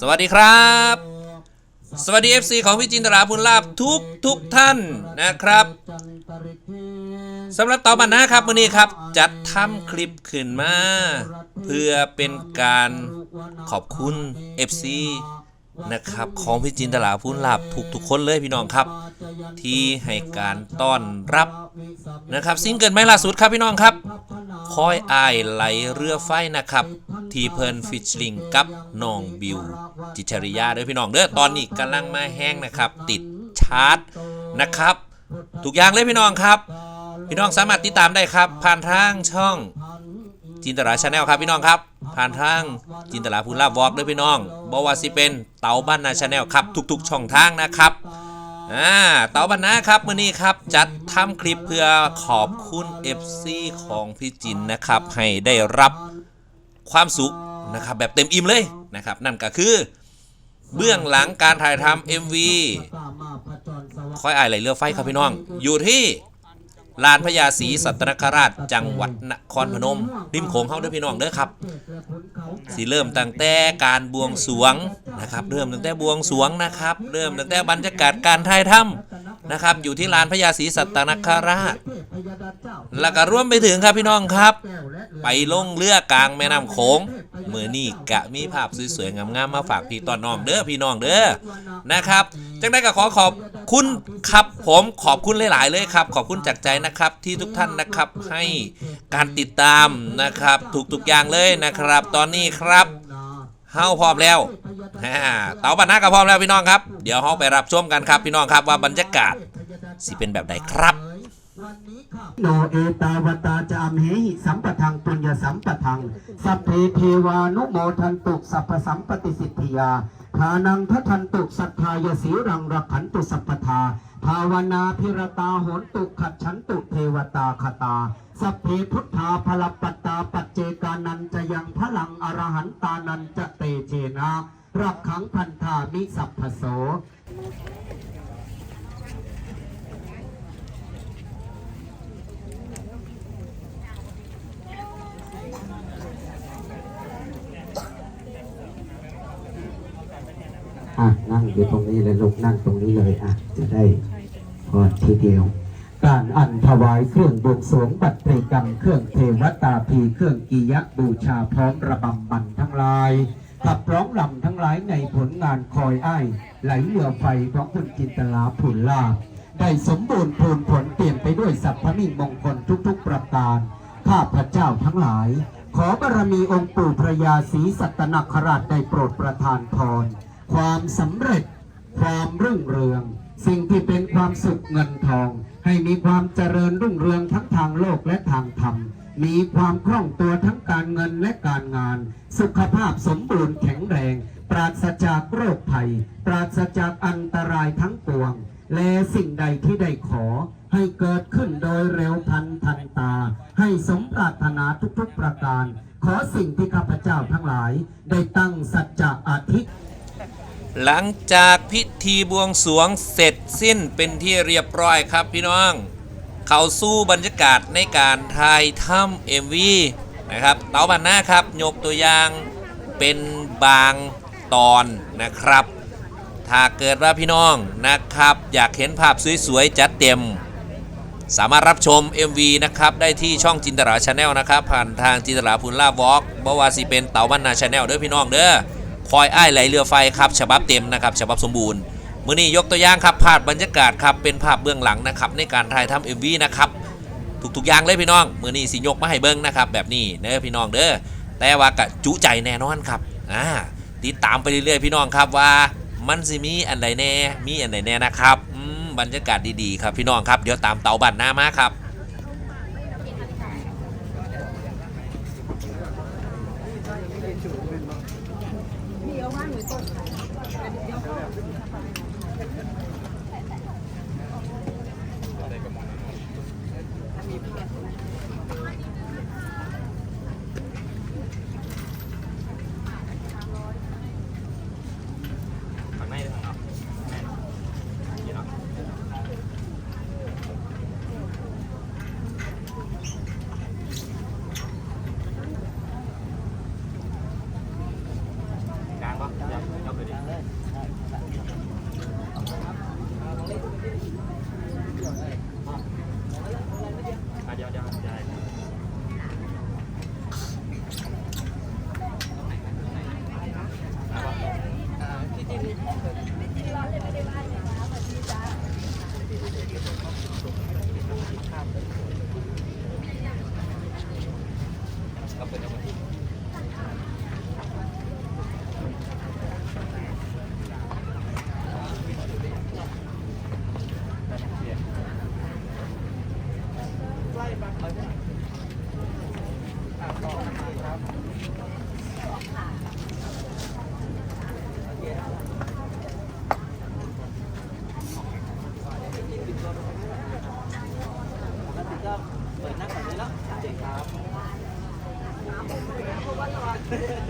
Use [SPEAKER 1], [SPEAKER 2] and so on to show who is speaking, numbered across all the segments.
[SPEAKER 1] สวัสดี
[SPEAKER 2] ครับ สวัสดี FC ของพี่จินตราพุนลาบทุกทุกท่านนะครับสำหรับต่อมานะครับวันนี้ครับ จัดทำคลิปขึ้นมา เพื่อเป็นการขอบคุณ FC นะครับของพี่จินตลาพุนลาบทุกทุกคนเลยพี่น้องครับ ที่ให้การต้อนรับนะครับซิงเกิลไม่ล่าสุดครับพี่น้องครับ คอยอายไหลเรือไฟนะครับ ที่เพิ่นฟิชลิงกับน้องบิวจิตริยาเด้อพี่น้องเด้อตอนนี้กำลังมาแห้งนะครับ ติดชาร์จนะครับ ทุกอย่างเลยพี่น้องครับ พี่น้องสามารถติดตามได้ครับ ผ่านทางช่องจินตราชาแนลครับพี่น้องครับ ผ่านทางจินตราพูนลาบวอล์กด้วยพี่น้องบอว่าสิเป็นเตาบ้านนาชาแนลครับ ทุก ๆ ช่องทางนะครับอ่าเตาบ้านนาครับมื่อนี้ครับ จัดทำคลิปเพื่อขอบคุณ FC ของพี่จินนะครับ ให้ได้รับ ความสุขนะครับแบบเต็มอิ่มเลยนะครับ นั่นก็คือ เบื้องหลังการถ่ายทำ MV ค่อยอายไหลเรือไฟครับพี่น้อง อยู่ที่ลานพญาศรีสัตนคราช จังหวัดนครพนม ริมโขงเฮาเด้อพี่น้องเด้อครับสิเริ่มตั้งแต่การบวงสวงนะครับ เริ่มตั้งแต่บวงสวงนะครับ เริ่มตั้งแต่บรรยากาศการถ่ายทำ นะครับ อยู่ที่ลานพญาศรีสัตนคราช แล้วก็ร่วมไปถึงครับพี่น้องครับ ไปลงเรือกลางแม่น้ำโขงเมื่อนี่กะมีภาพสวยๆงามๆมาฝากพี่ตอนน้องเด้อพี่น้องเด้อนะครับจังได้ก็ขอขอบคุณครับผมขอบคุณหลาย ๆ เลยครับ ขอบคุณจากใจนะครับที่ทุกท่านนะครับให้การติดตามนะครับทุกๆอย่างเลยนะครับ ตอนนี้ครับ เฮาพร้อมแล้วฮ่าเต่าบรรณาก็พร้อมแล้วพี่น้องครับ เดี๋ยวเฮาไปรับชมกันครับพี่น้องครับว่าบรรยากาศสิเป็นแบบใดครับ
[SPEAKER 3] โนเอตาวตาจามเหหิสัมปทังปุญญสัมปทัง สัพเพเทวานุโมทันตุสัพพสัมปติสิทธิยาทานังทัทันตุสัทธายสีรังรักขันตุสัพพทาภาวนาพิรตาโหนตุขัดฉันตุเทวตาคตา สัพเพพุทธาพลปัตตาปัจเจกานันจะยังพลังอรหันตานันจะเตเจนะรักขังพันธามิสัพพโส อะนั่งอยู่ตรงนี้เลยลูกนั่งตรงนี้เลยอะจะได้พอทีเดียว การอันถวายเครื่องบวงสรวงบัตรเตรกรรม เครื่องเทวตาพีเครื่องกิยะบูชาพร้อมระบำบันทั้งหลายขับร้องลำทั้งหลายในผลงานคอยอ้ายไหลเรือไฟของคุณจินตลาผุนลาได้สมบูรณ์พูนผลเปลี่ยนไปด้วยสัพพมิมงคลทุกๆประการ ข้าพระเจ้าทั้งหลาย ขอบารมีองค์ปู่พระยาศรีสัตนคราชได้โปรดประทานพร ความสำเร็จ ความรุ่งเรือง สิ่งที่เป็นความสุขเงินทอง ให้มีความเจริญรุ่งเรืองทั้งทางโลกและทางธรรม มีความคล่องตัวทั้งการเงินและการงาน สุขภาพสมบูรณ์แข็งแรง ปราศจากโรคภัย ปราศจากอันตรายทั้งปวง และสิ่งใดที่ได้ขอให้เกิดขึ้นโดยเร็วพันทันตา ให้สมปรารถนาทุกๆประการ ขอสิ่งที่ข้าพเจ้าทั้งหลาย ได้ตั้งสัจจะอธิษ
[SPEAKER 2] หลังจากพิธีบวงสวงเสร็จสิ้นเป็นที่เรียบร้อยครับพี่น้อง เข้าสู้บรรยากาศในการถ่ายทำเอ็มวีนะครับเต๋าบันหน้าครับยกตัวอย่างเป็นบางตอนนะครับ ถ้าเกิดว่าพี่น้องนะครับ อยากเห็นภาพสวยๆ จัดเต็ม สามารถรับชม MV นะครับ ได้ที่ช่องจินตราชาแนลนะครับ ผ่านทางจินตราพูนล่าวอล์กบวาสิเป็นเต๋าบันนาชาแนลเด้อพี่น้องเด้อ คอยอ้ายไหลเรือไฟครับฉบับเต็มนะครับฉบับสมบูรณ์มื้อนี้ยกตัวอย่างครับภาพบรรยากาศครับเป็นภาพเบื้องหลังนะครับในการถ่ายทำ MV นะครับทุกๆอย่างเลยพี่น้องมื้อนี้สิยกมาให้เบิ่งนะครับแบบนี้เด้อพี่น้องเด้อแต่ว่ากะจุใจแน่นอนครับอ่าติดตามไปเรื่อยๆพี่น้องครับว่ามันสิมีอันใดแน่มีอันใดแน่นะครับบรรยากาศดีๆครับพี่น้องครับเดี๋ยวตามเตาบันหน้ามาครั
[SPEAKER 4] บ Yeah.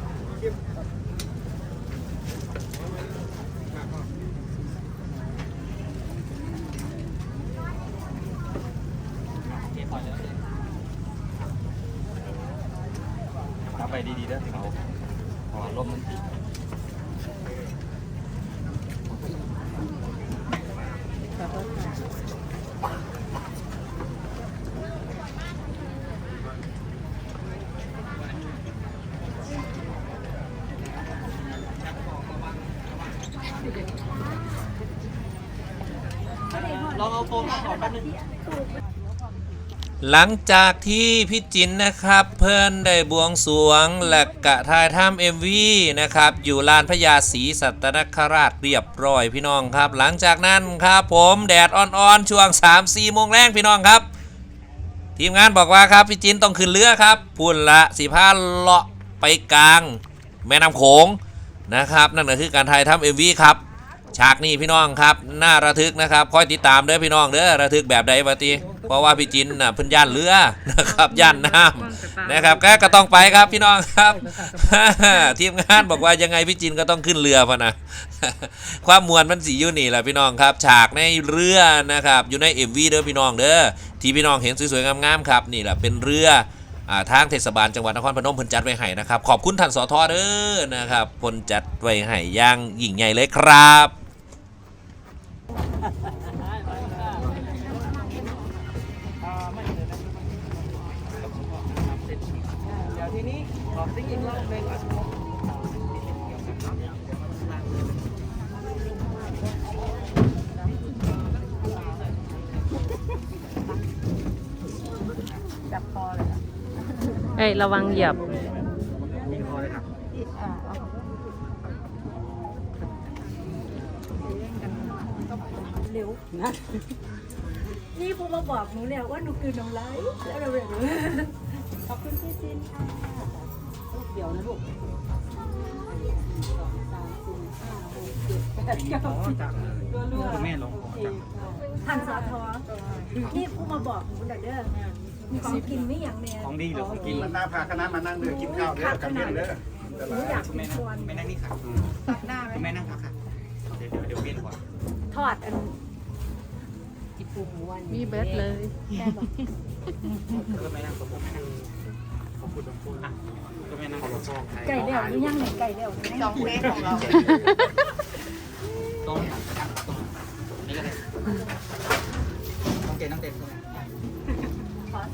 [SPEAKER 4] โฟมขอแป๊บนึง
[SPEAKER 2] หลังจากที่พี่จินนะครับเพิ่นได้บวงสรวงและกะทายถ้ำเอ็มวีนะครับอยู่ลานพญาศรีสัตนคราชเรียบร้อยพี่น้องครับ หลังจากนั้นครับผมแดดอ่อนๆช่วง3-4โมงแรงพี่น้องครับ ทีมงานบอกว่าครับพี่จินต้องขึ้นเรือครับพุ่นละสีผ้าเลาะไปกลาง แม่น้ำโขงนะครับ นั่นก็คือการถ่ายทำเอ็มวีครับ ฉากนี้พี่น้องครับน่าระทึกนะครับคอยติดตามเด้อพี่น้องเด้อระทึกแบบใดวะตีเพราะว่าพี่จินน่ะพิ่นย่านเรือนะครับย่านน้ำนะครับก็ก็ต้องไปครับพี่น้องครับทีมงานบอกว่ายังไงพี่จินก็ต้องขึ้นเรือพะนะความมวลมันสีอยู่นี่แหละพี่น้องครับ ฉากในเรือนะครับอยู่ในเอ็มวีเด้อพี่น้องเด้อที่พี่น้องเห็นสวยๆงามๆครับนี่แหละเป็นเรือทางเทศบาลจังหวัดนครพนมพนจัดไว้ให้นะครับ ขอบคุณท่านสอทอเด้อนะครับพนจัดไว้ให้ย่างยิ่งใหญ่เลยครับ
[SPEAKER 4] อ้
[SPEAKER 5] ยระวังเหยียบ
[SPEAKER 4] มีคอเลยครับ
[SPEAKER 1] เร็วนะนี่พวกมาบอกหนูแล้วว่าหนูคือน้ำลายแล้วเร็วๆขอบคุณพี่จินค่ะเดี๋ยวนะลูกแปดเก้า
[SPEAKER 4] อ๋อ
[SPEAKER 1] สิบ
[SPEAKER 4] จาก
[SPEAKER 1] รัว
[SPEAKER 4] คุณแม่ลง
[SPEAKER 1] ๆท่านสอทอนี่ผู้มาบอกหนูเด้อเด้อมี ของกินไม่อย่างเนี้ย
[SPEAKER 4] ของดีหรือของกิน
[SPEAKER 6] มันน่าพาคณะมานั่งเรือกินข้าวเด้อกับเย็นเด้อ
[SPEAKER 1] หนูอยาก
[SPEAKER 4] คุณ
[SPEAKER 1] เป็
[SPEAKER 4] แม่
[SPEAKER 1] น
[SPEAKER 4] นั่ง
[SPEAKER 1] คน
[SPEAKER 4] ไม่นั่งนี่ค่ะ
[SPEAKER 1] ตัดหน้าไหม
[SPEAKER 4] คุณแม่นั่งพักค่ะเดี๋ยวเดี๋ยวเดี๋ยวเวียนหัว
[SPEAKER 1] ทอดอันจิปูหมูวัน
[SPEAKER 5] มีเบิร์ดเลย
[SPEAKER 1] แม่บอก
[SPEAKER 4] ก็ไม่นั่งสมมติไม่นั่งขอบคุณขอบคุณอะก็ไม่นั่งขอบคุณ
[SPEAKER 1] ไก่เดี่ยวหรือยังไหนไก่เดี่ยวสองเพลของเรา
[SPEAKER 4] ตรงนั่งตรงนี่ก็ได้ต้องเกณฑ์ต้องเต็มใช่ไหม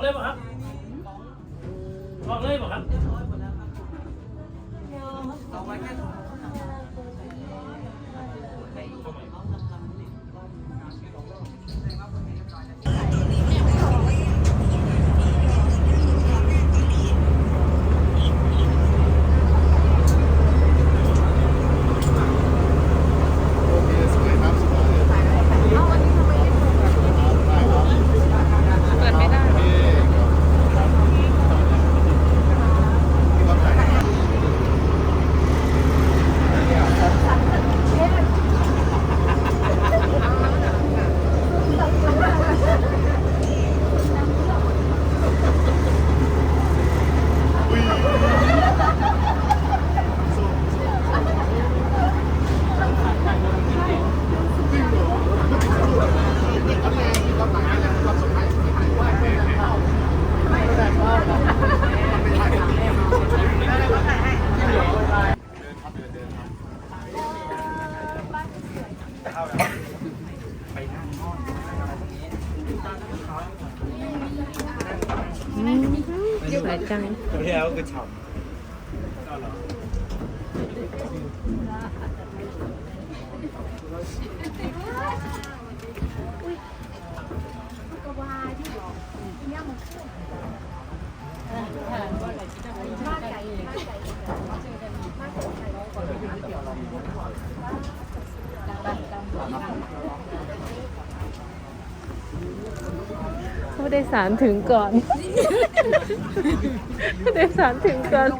[SPEAKER 7] กเลยป่ะครับ ออกเลยป่ะครับ
[SPEAKER 5] จั
[SPEAKER 6] คือฉ่
[SPEAKER 5] ผู้โดยสารถึงก่อน ผู้โดยสารถึงก่อน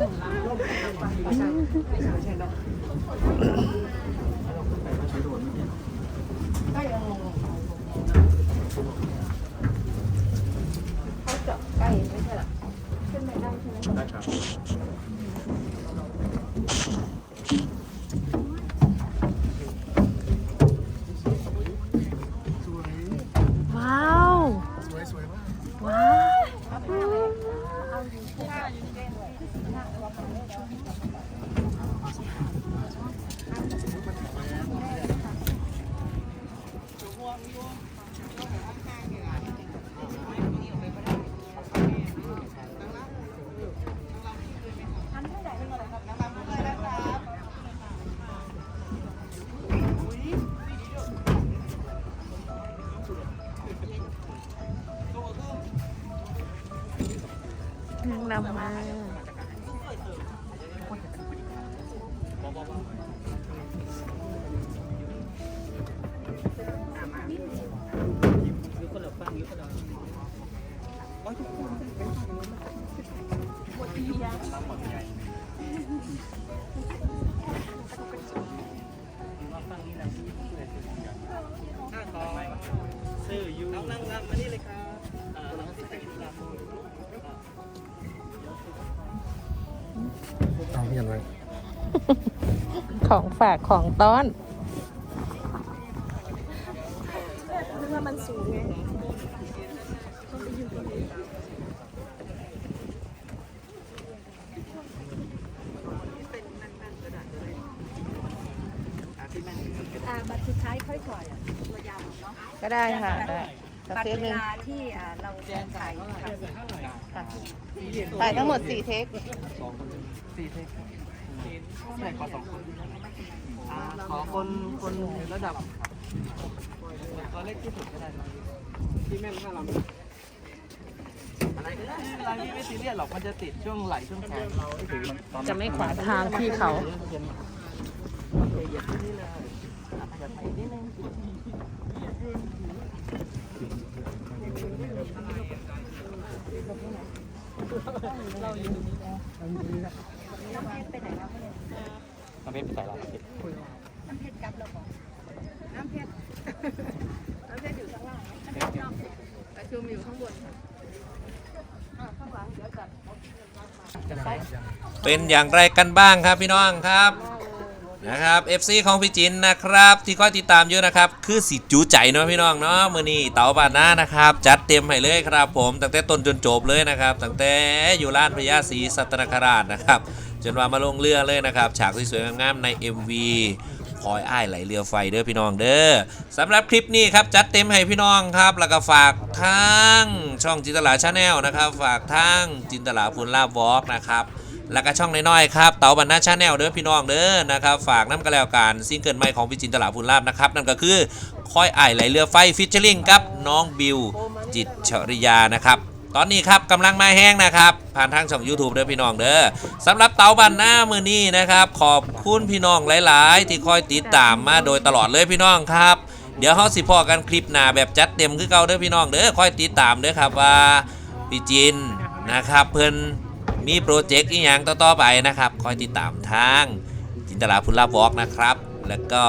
[SPEAKER 5] นำมา
[SPEAKER 4] เอา
[SPEAKER 6] พี่ยันไว้
[SPEAKER 5] ของฝากของต้อน
[SPEAKER 1] อ่าบัตรสุดท้ายค่อยถอยอะตัวยาวเนาะ
[SPEAKER 5] ก็ได้ค่ะได้สัก
[SPEAKER 1] บัตร
[SPEAKER 5] เท
[SPEAKER 1] เว
[SPEAKER 5] ปหนึ่ง
[SPEAKER 1] ลาที่อ่าเราแจกถ่ายค่ะ
[SPEAKER 5] ถ่ายทั้งหมดสี่เทค
[SPEAKER 4] สี่เทคใช่ขอสองคนอ่าขอคนคนระดับตัวเล็กที่สุดก็ได้ครับ
[SPEAKER 6] ที่แม่นถ้าเรา
[SPEAKER 4] อะไรก็ได้เวลานี้ไม่ซีเรียสหรอกมันจะติดช่วงไหล่ช่วงแขน
[SPEAKER 5] จะไม่ขวางทางพี่เขา
[SPEAKER 4] เหยียบที่นี่ เลยอะขยับไปอีกนิดนึง
[SPEAKER 1] น้ำเพชรไปไหนแล้วเนี่ย
[SPEAKER 4] น้ำเพชรไปใส่เรา
[SPEAKER 1] น้ำเพชรกลับเราบอกน้ำเพชรน้ำเพชรอยู่ข้างล่างน้ำเพชรนอกประชุมอยู่ข้างบนค่ะเป็
[SPEAKER 2] นอย่างไรกันบ้างครับพี่น้องครับ นะครับ FC ของพี่จินนะครับ ที่คอยติดตามเยอะนะครับ คือสิจูใจเนาะพี่น้องเนาะมือนี้เต๋าบานหน้านะครับ จัดเต็มให้เลยครับ ผมตั้งแต่ต้นจนจบเลยนะครับตั้งแต่อยู่ร้านพญาศรีสัตนคราชนะครับ จนว่ามาลงเรือเลยนะครับ ฉากสวยๆงามๆใน MV คอยอ้ายไหลเรือไฟเด้อพี่น้องเด้อสำหรับคลิปนี้ครับจัดเต็มให้พี่น้องครับ แล้วก็ฝากทางช่องจินตลาชาแนลนะครับ ฝากทางจินตลาพูนลาบวอล์กนะครับ แล้วก็ช่องน้อยๆครับเต๋าบรรณาชาแนลเด้อพี่น้องเด้อนะครับฝากน้ำกระแล้วการซิงเกิลใหม่ของพี่จินตลาพูลาบนะครับนั่นก็คือคอยอ้ายไหลเรือไฟฟิชเชอร์ลิงกับน้องบิวจิตชริยานะครับตอนนี้ครับกำลังมาแห้งนะครับ ผ่านทางช่อง YouTube เด้อพี่น้องเด้อสำหรับเต๋าบันหน้ามือนี้นะครับ ขอบคุณพี่น้องหลาย ๆ ที่คอยติดตามมาโดยตลอดเลยพี่น้องครับ เดี๋ยวเขาสิพอกันคลิปหน้าแบบจัดเต็มคือเก่าเด้อพี่น้องเด้อคอยติดตามเด้อครับว่าพี่จินนะครับเพิ่น มีโปรเจกต์อีกอย่างต่อๆไปนะครับ คอยติดตามทางจินตลาพุลลาบวอล์กนะครับ แล้วก็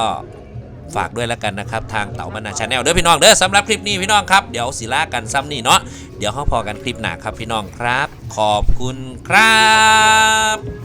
[SPEAKER 2] ฝากด้วยแล้วกันนะครับ ทางเต่าบรรณาชาแนลเด้อพี่น้องเด้อสำหรับคลิปนี้พี่น้องครับเดี๋ยวสิลากันซ้ำนี่เนาะเดี๋ยวห้องพอกันคลิปหนาครับพี่น้องครับ ขอบคุณครับ